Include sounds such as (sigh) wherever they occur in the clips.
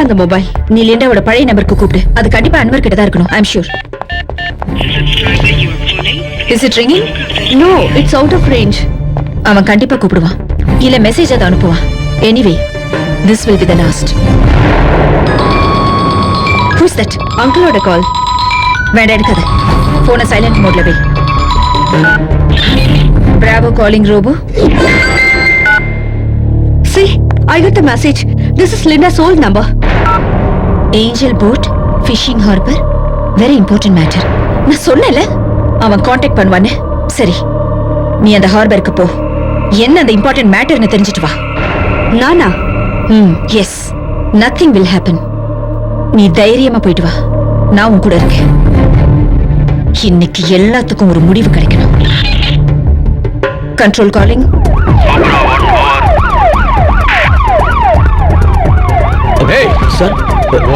அந்த மொபைல் நீ லிண்டாவோட பழைய நம்பருக்கு கூப்பிடு. அது கண்டிப்பா அன்வர் கிட்ட தான் இருக்கணும் I'm sure is it ringing no it's out of range அவன் கண்டிப்பா கூப்பிடுவான். இல்ல மெசேஜ் அதை அனுப்புவான். Anyway this will be the last who's that அங்கிளோட call வேண்டாம் எடுக்காத. போனை சைலண்ட் மோட்ல வை. Bravo calling robo see I cut the message This is Linda's old number. Angel boat fishing harbour very important matter நான் சொன்னேன்ல? அவன் contact பண்ணுவான்னு. சரி நீ அந்த ஹார்பருக்கு போ. என்ன அந்த இம்பார்ட்டன்ட் மேட்டர்னு தெரிஞ்சுட்டு வா. Nana. ம் எஸ் நத்திங் வில் ஹேப்பன் நீ தைரியமா போயிட்டு வா. நான் உன் கூட இருக்கேன். இன்னைக்கு எல்லாத்துக்கும் ஒரு முடிவு கிடைக்கணும். கண்ட்ரோல் காலிங் ஏய் சார்.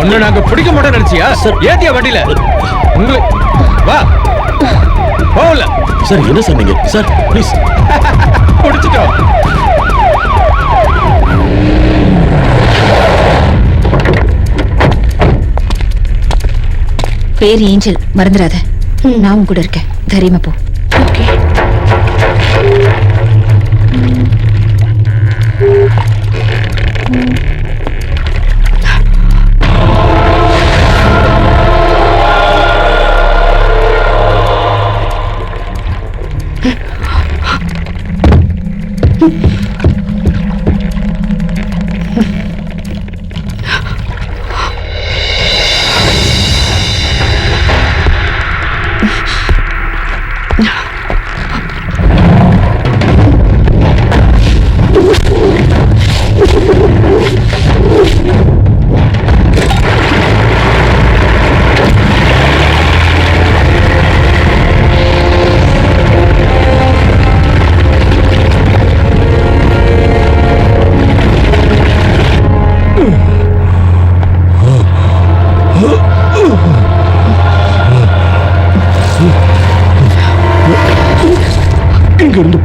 ஒண்ணு நாங்க பிடிக்க மாட்டோம் நினைச்சியா? சார். ஏத்தியா வண்டியில? உங்களை வா. போகல. சார் என்ன சார் நீங்க? Sir please (laughs) பிடிச்சிட்டோம். பேர் ஏஞ்சல் மறந்துடாத. நான் உன் கூட இருக்கேன். தைரியமா போ. Okay.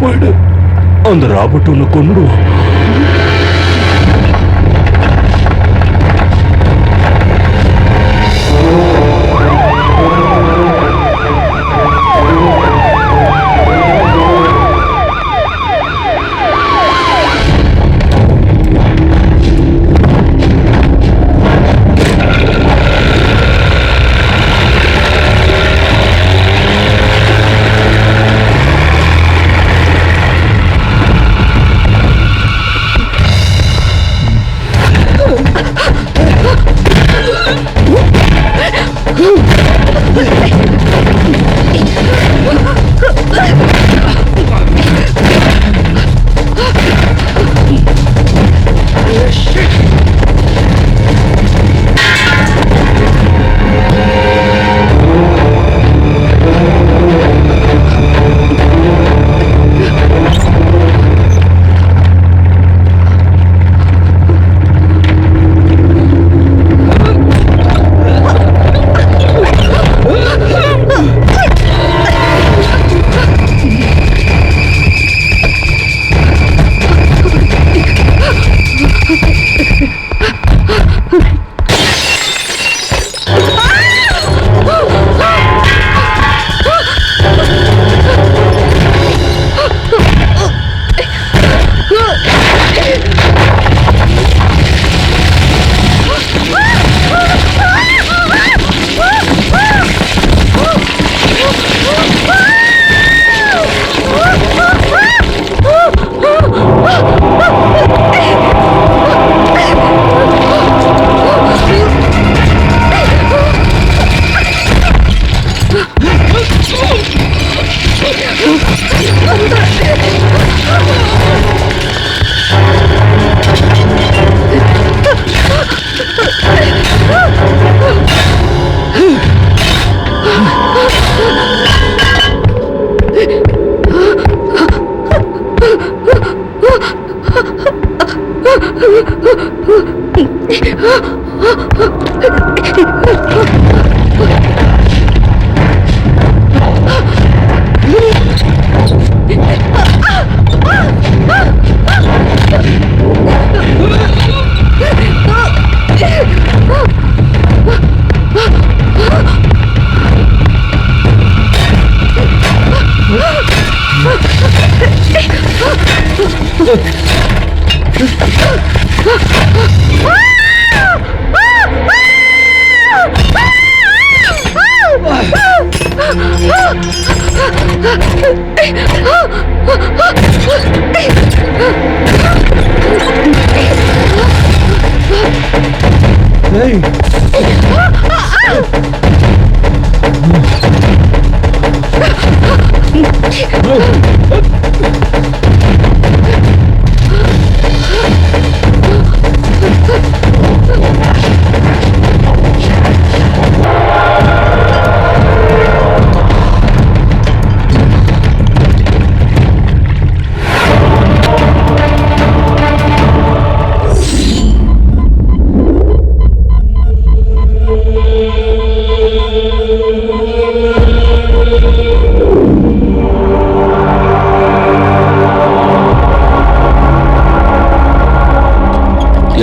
இங்க இருந்து போயிடு அந்த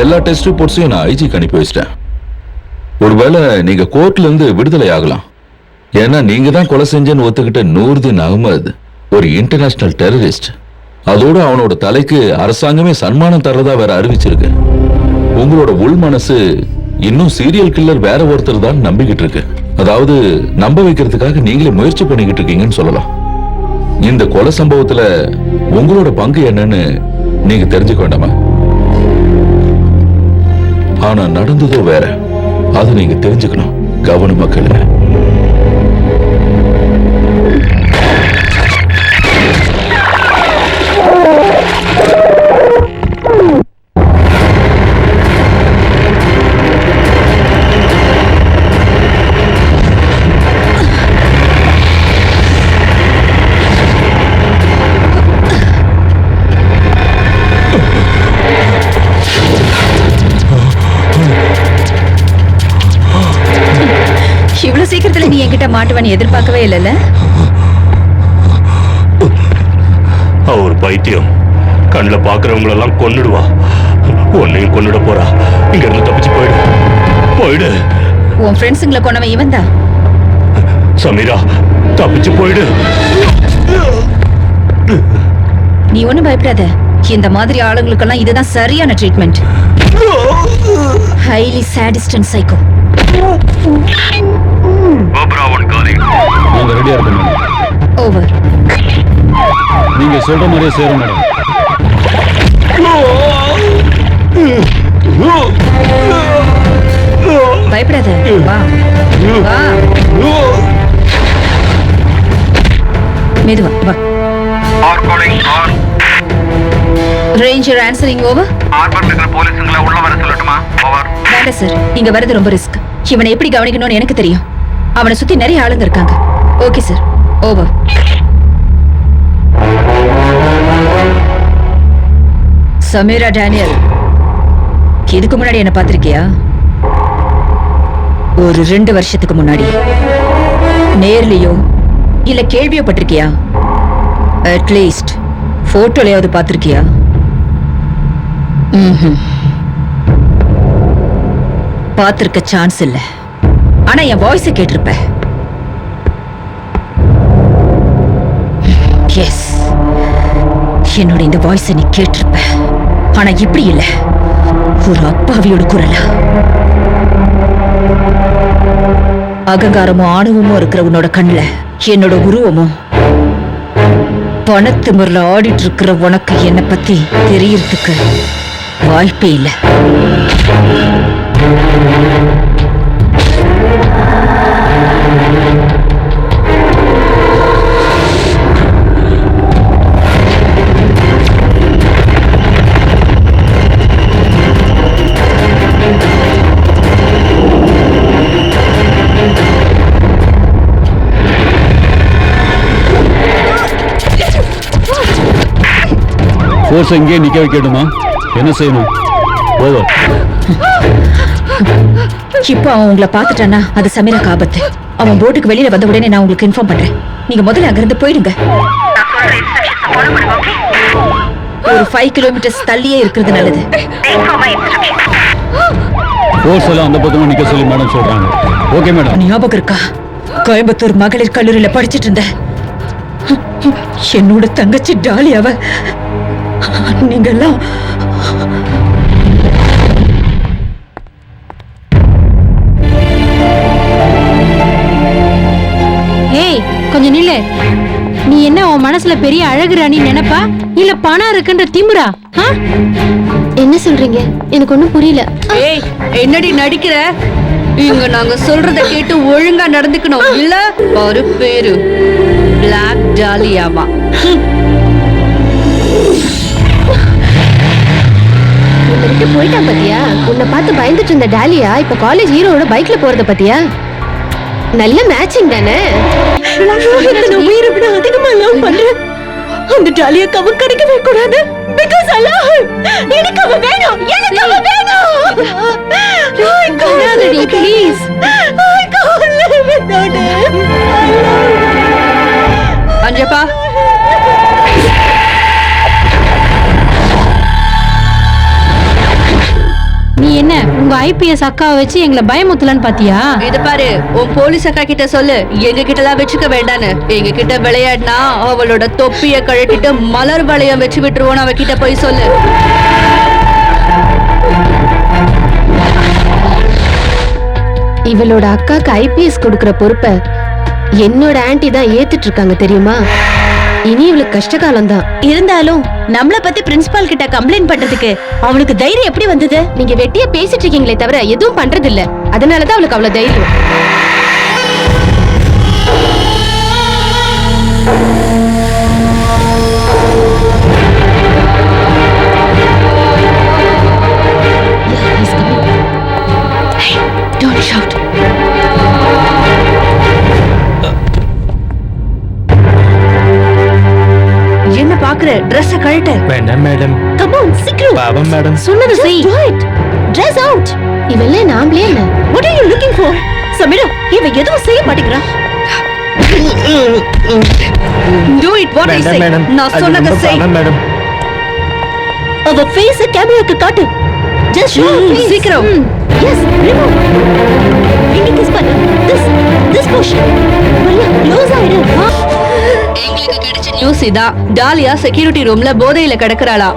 எல்லா டெஸ்ட் ரிப்போர்ட்ஸையும் நான் ஐஜிக்கு அனுப்பி வச்சிட்டேன். ஒருவேளை நீங்க கோர்ட்ல இருந்து விடுதலை ஆகலாம். ஏன்னா நீங்க தான் கொலை செஞ்சேன்னு ஒத்துக்கிட்ட நூர்தீன் அகமது ஒரு இன்டர்நேஷனல் டெரரிஸ்ட் அதோட அவனோட தலைக்கு அரசாங்கமே சன்மானம் தர்றதா வேற அறிவிச்சிருக்கு. உங்களோட உள் மனசு இன்னும் சீரியல் கில்லர் வேற ஒருத்தர் தான் நம்பிக்கிட்டு இருக்கு. அதாவது நம்ப வைக்கிறதுக்காக நீங்களே முயற்சி பண்ணிக்கிட்டு இருக்கீங்கன்னு சொல்லலாம். இந்த கொலை சம்பவத்துல உங்களோட பங்கு என்னன்னு நீங்க தெரிஞ்சுக்க வேண்டாமா? ஆனா நடந்ததோ வேற. அதை நீங்க தெரிஞ்சுக்கணும். கவனமா கேளுங்க. என்கிட்ட மாட்டுவன்னு எதிர்பார்க்கவே இல்லைல்ல? ஒரு பைத்தியம். கண்ணுல பாக்குறவங்களெல்லாம் கொன்னுடுவா. உன்னையும் கொன்னுட போறா. இங்க இருந்து தப்பிச்சு போயிடு. போயிடு. உன் ஃப்ரெண்ட்ஸுங்களை கொண்டவன் இவன் தான் சமீரா தப்பிச்சு போயிடு. நீ ஒண்ணும் பயப்படாத. இந்த மாதிரி ஆளுங்களுக்கெல்லாம் இதுதான் சரியான treatment highly sadist and psycho நாங்க ரெடியா இருக்கோம் மேடம் ஓவர் நீங்க சொல்ற மாதிரியே சேரும் மேடம் பயப்படாத. வா. வா. மெதுவா வா. R calling R ranger answering over harbour இருக்கிற போலீஸுங்களை உள்ள வர சொல்லட்டுமா? ஓவர் வேண்டாம் சார் இங்க வரது ரொம்ப ரிஸ்க் இவனை எப்படி கவனிக்கணும்னு எனக்கு தெரியும். அவனை சுத்தி நிறைய ஆளுங்க இருக்காங்க. Okay sir over Sameera Daniel. இதுக்கு முன்னாடி என்ன பார்த்திருக்கியா? ஒரு ரெண்டு வருஷத்துக்கு முன்னாடி. நேர்லயோ இல்ல கேள்வியோ பட்டிருக்கியா? அட்லீஸ்ட் போட்டோலயாவது பார்த்திருக்கியா? ம்ஹும். பார்த்திருக்க சான்ஸ் இல்லை. ஆனா என் வாய்ஸ் கேட்டிருப்ப. எஸ் என்னோட இந்த வாய்ஸ் நீ கேட்டிருப்ப. ஆனா இப்படி இல்ல. ஒரு அப்பாவியோட குரலா. அகங்காரமும் ஆணவமும் இருக்கிற உன்னோட கண்ணுல என்னோட உருவமும். பணத்து முறையில் ஆடிட்டு இருக்கிற உனக்கு என்னை பத்தி தெரியறதுக்கு வாய்ப்பே இல்லை. ஃபோர்ஸ் எங்கேயே நிக்க வைக்கணுமா என்ன செய்யணும்? ஓவர் இப்போ அவன் உங்களை பார்த்துட்டானா அது சமீராக்கு ஆபத்து. அவன் போட்டுக்கு வெளியில வந்த உடனே நான் உங்களுக்கு இன்ஃபார்ம் பண்றேன். நீங்க முதல்ல அங்கிருந்து போயிடுங்க. ஒரு ஃபைவ் கிலோமீட்டர்ஸ் தள்ளியே இருக்கிறது நல்லது. ஃபோர்ஸ் எல்லாம் அந்த பக்கமா நிக்க சொல்லி மேடம் சொல்றாங்க. ஓகே மேடம் ஞாபகம் இருக்கா? கோயம்புத்தூர் மகளிர் கல்லூரியில படிச்சிட்டு இருந்த என்னோட தங்கச்சி டாலி அவ நீங்கெல்லாம் நீ என்ன உன் மனசுல பெரிய அழகு ராணி நினைப்பா? இல்ல பணம் இருக்குன்ற திமிரா? ஆ? என்ன சொல்றீங்க? எனக்கு ஒண்ணும் புரியல. ஏய் என்னடி நடிக்கிற? இங்க நாங்க சொல்றத கேட்டு ஒழுங்கா நடந்துக்கணும். இல்ல ஒரு பேரு. பிளாக் டாலியாவா போயிட்டான் பாத்தியா? உன்னை பார்த்து பயந்துட்டு இருந்த டாலியா இப்ப காலேஜ் ஹீரோட பைக்ல போறத பாத்தியா? நல்ல மேட்சிங் தானே? நான் உயிரை விட அதிகமா லவ் பண்றேன். அந்த டாலியா கவ கிடைக்கவே கூடாது. பிகாஸ் ஐ லவ் எனக்கு அவ வேணும். எனக்கு அவ வேணும். Can't live without please her. Anjappa என்ன? உங்க ஐபிஎஸ் அக்காவை வச்சு எங்களை பயமுத்தலன்னு பாத்தியா? இது பாரு உன் போலீஸ் அக்கா கிட்ட சொல்லு. எங்க கிட்ட எல்லாம் வச்சுக்க வேண்டான்னு. எங்க கிட்ட விளையாடினா அவளோட தொப்பிய கழட்டிட்டு மலர் வளையம் வச்சு விட்டுருவோம் அவ கிட்ட போய் சொல்லு. இவளோட அக்காக்கு ஐபிஎஸ் கொடுக்கற பொறுப்பை என்னோட ஆன்ட்டி தான் ஏத்துட்டு இருக்காங்க தெரியுமா? இனி இவளுக்கு கஷ்ட காலம் தான் இருந்தாலும் நம்மள பத்தி பிரின்சிபால் கிட்ட கம்ப்ளைண்ட் பண்றதுக்கு அவளுக்கு தைரியம் எப்படி வந்தது? நீங்க வெட்டியா பேசிட்டு இருக்கீங்களே தவிர எதுவும் பண்றது இல்ல அதனாலதான் அவளுக்கு அவ்வளவு தைரியம். வேண்டாம் மேடம் Come on, சீக்கிரம் பாவம் மேடம் சொன்னது செய். do it. Dress out. இவெல்லாம் நாமளே இல்ல. What are you looking for? Sameera இவ எதுவும் செய்ய மாட்டேங்கிறா. Do it what I say. வேண்டாம் மேடம் நான் சொன்னதை செய். பாவம் மேடம் அவ ஃபேஸ் கேமராக்கு காட்டு. Her face. சீக்கிரம். yes remove. இங்க கிஸ் பண்ணு this this push Maria close ஆயிடு. எங்களுக்கு கிடைச்ச நியூஸ் இதான் டாலியா செக்யூரிட்டி ரூம்ல போதையில கிடக்குறாளா?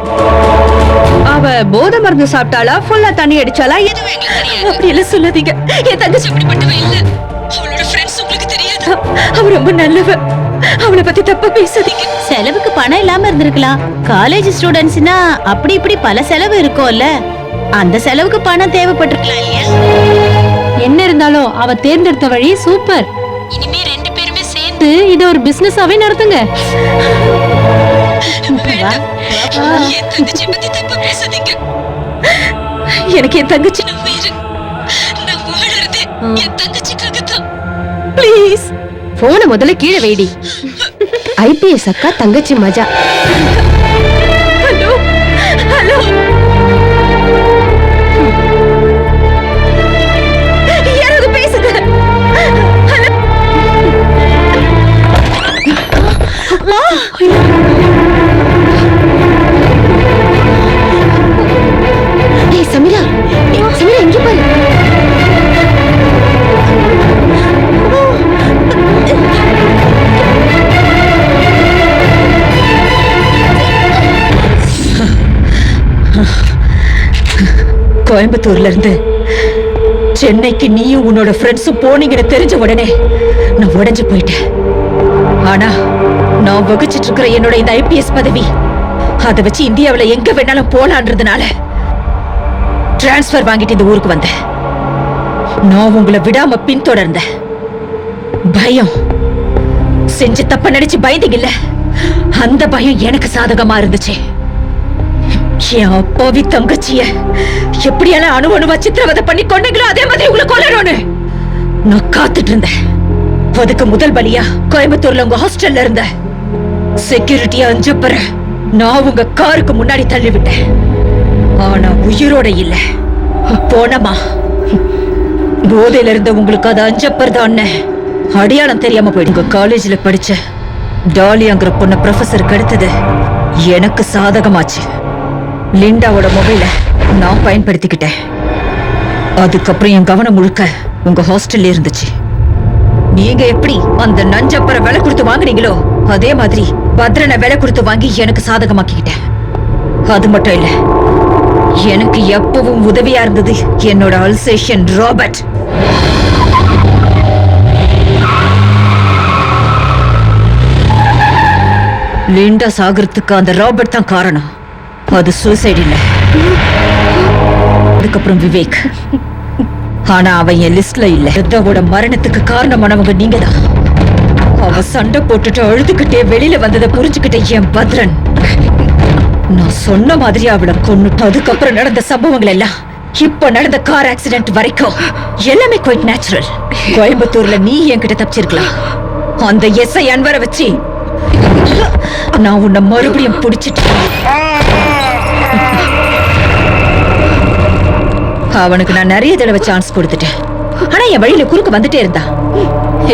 அவ போதை மருந்து சாப்பிட்டாளா? ஃபுல்லா தண்ணி அடிச்சாளா? எதுவும் அப்படி எல்லாம் சொல்லாதீங்க. என் தங்கச்சி அப்படிப்பட்டவ இல்ல. அவளோட ஃப்ரெண்ட்ஸ் உங்களுக்கு தெரியாது. அவ ரொம்ப நல்லவ. அவளை பத்தி தப்பா பேசாதீங்க. செலவுக்கு பணம் இல்லாம இருந்திருக்கலாம் காலேஜ் ஸ்டூடெண்ட்ஸ்னா அப்படி இப்படி பல செலவு இருக்கும்ல. அந்த செலவுக்கு பணம் தேவைப்பட்டிருக்கலாம் இல்லையா? என்ன இருந்தாலும் அவ தேர்ந்தெடுத்த வழி சூப்பர் இனிமே சேர்ந்து இத ஒரு பிசினஸாவே நடத்துங்க. எனக்கு என் தங்கச்சி ப்ளீஸ் போன முதல்ல கீழே வைடி. ஐபிஎஸ் அக்கா தங்கச்சி மஜா. கோயம்புத்தூர்ல இருந்து. சென்னைக்கு நீயும் உன்னோட ஃப்ரெண்ட்ஸும் போனீங்கன்னு தெரிஞ்ச உடனே நான் உடஞ்சு போயிட்டேன். ஆனா நான் வகிச்சிட்டு இருக்கிற என்னோட இந்த ஐபிஎஸ் பதவி அதை வச்சு இந்தியாவில் எங்க வேணாலும் போலான்றதுனால டிரான்ஸ்ஃபர் வாங்கிட்டு இந்த ஊருக்கு வந்தேன். நான் உங்களை விடாம பின்தொடர்ந்தேன். பயம். செஞ்சு தப்ப நினைச்சு பயந்தீங்கல்ல? அந்த பயம் எனக்கு சாதகமா இருந்துச்சு. என் அப்பாவி தங்கச்சிய எப்படியெல்லாம் அணு அணுவா சித்திரவதை பண்ணி கொண்டீங்களோ அதே மாதிரி உங்களை கொல்லணும்னு. நான் காத்துட்டு இருந்தேன் அதுக்கு முதல் பலியா கோயம்புத்தூர்ல உங்க ஹாஸ்டல்ல இருந்த செக்யூரிட்டியா அஞ்சப்பற நான் உங்க காருக்கு முன்னாடி தள்ளி விட்டேன் ஆனா உயிரோட இல்ல. போனமா. போதையில இருந்த உங்களுக்கு அது அஞ்சப்பர் தான் அடையாளம் தெரியாம போயிடுங்க. காலேஜ்ல படிச்ச டாலியாங்கிற பொண்ண ப்ரொஃபசர் கெடுத்தது எனக்கு சாதகமாச்சு. லிண்டாவோட மொபைல நான் பயன்படுத்திக்கிட்டேன். அதுக்கப்புறம் என் கவனம் முழுக்க உங்க ஹாஸ்டல்ல இருந்துச்சு. நீங்க எப்படி அந்த நஞ்சப்பரை விலை கொடுத்து வாங்குனீங்களோ அதே மாதிரி பத்ரனை விலை கொடுத்து வாங்கி எனக்கு சாதகமாக்கிக்கிட்டேன். அது மட்டும் இல்ல எனக்கு எப்பவும் உதவியா இருந்தது என்னோட அல்சேஷன் ராபர்ட் லிண்டா சாகறதுக்கு அந்த ராபர்ட் தான் காரணம். அது சூசைட் இல்ல. அதுக்கப்புறம் விவேக். ஆனா அவன் என் லிஸ்ட்ல இல்ல. ரித்தாவோட மரணத்துக்கு காரணமானவங்க நீங்க தான் அவ சண்டை போட்டுட்டு அழுதுகிட்டே வெளியில வந்ததை புரிஞ்சுக்கிட்ட என் பத்ரன். நான் சொன்ன மாதிரி அவளை கொன்னுட்டு அதுக்கப்புறம் நடந்த சம்பவங்கள் எல்லாம் இப்ப நடந்த கார் ஆக்சிடென்ட் வரைக்கும் எல்லாமே குவைட் நேச்சுரல் கோயம்புத்தூர்ல நீ என்கிட்ட தப்பிச்சிருக்கலாம். அந்த எஸ்ஐ அன்வரை வச்சு நான் உன்னை மறுபடியும் பிடிச்சிட்டு அவனுக்கு நான் நிறைய தடவை சான்ஸ் கொடுத்துட்டேன். ஆனா என் வழியில குறுக்க வந்துட்டே இருந்தா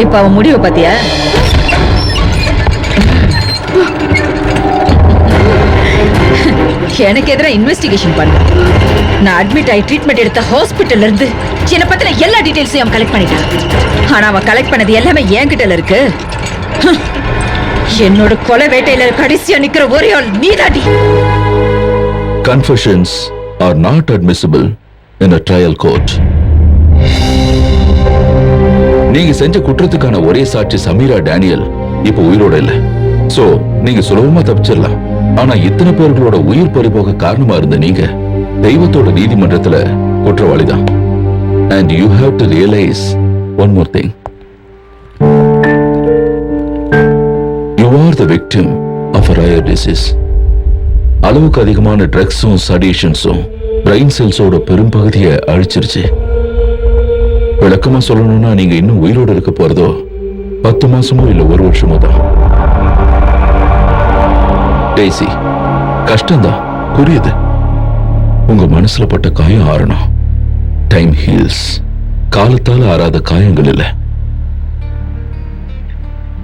இப்ப அவன் முடிவு பாத்தியா? எனக்கு எதிராக இன்வெஸ்டிகேஷன் பண்ண. நான் அட்மிட் ஆகி ட்ரீட்மெண்ட் எடுத்த ஹாஸ்பிட்டல்ல இருந்து என்னை பத்தின எல்லா டீடைல்ஸையும் அவன் கலெக்ட் பண்ணிட்டான். ஆனா அவன் கலெக்ட் பண்ணது எல்லாமே என்கிட்ட இருக்கு. என்னோட கொலை வேட்டையில கடைசியா நிக்கிற ஒரே ஆள் நீதாடி. Confessions are not admissible in a trial court நீங்க செஞ்ச குற்றத்துக்கான ஒரே சாட்சி சமீரா டேனியல் இப்ப உயிரோட இல்ல. சோ நீங்க சுலபமா தப்பிச்சிடலாம். ஆனா இத்தனை பேர்களோட உயிர் பறிபோக காரணமா இருந்த நீங்க தெய்வத்தோட நீதிமன்றத்துல குற்றவாளிதான். And you have to realise one more thing you are the victim of a rare disease அளவுக்கு அதிகமான ட்ரக்ஸும் சடிஷன்ஸும் பிரெயின் செல்ஸோட பெரும்பகுதியை அழிச்சிருச்சு. விளக்கமா சொல்லணும்னா நீங்க இன்னும் உயிரோடு இருக்க போறதோ பத்து மாசமோ இல்ல ஒரு வருஷமோ தான். டேசி கஷ்டம்தான். புரியுது. உங்க மனசுல பட்ட காயம் ஆறணும். டைம் ஹீல்ஸ் காலத்தால் ஆறாத காயங்கள் இல்ல.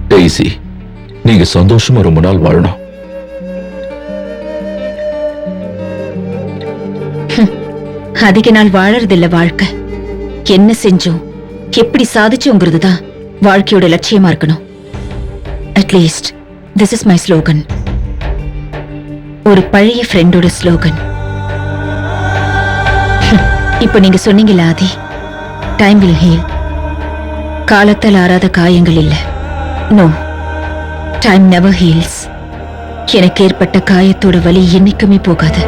டேசி நீங்க சந்தோஷமா ரொம்ப நாள் வாழணும். அதிக நாள் வாழறதில்ல வாழ்க்கை. என்ன செஞ்சோம்? எப்படி சாதிச்சோங்கிறது தான் வாழ்க்கையோட லட்சியமா இருக்கணும். At least this is my slogan ஒரு பழைய ஃப்ரெண்டோட ஸ்லோகன் இப்போ நீங்க சொன்னீங்கல்ல ஆதி டைம் வில் ஹீல் காலத்தால் ஆறாத காயங்கள் இல்ல. நோ டைம் நெவர் ஹீல்ஸ் எனக்கு ஏற்பட்ட காயத்தோட வலி என்னைக்குமே போகாது.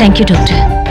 Thank you, Doctor.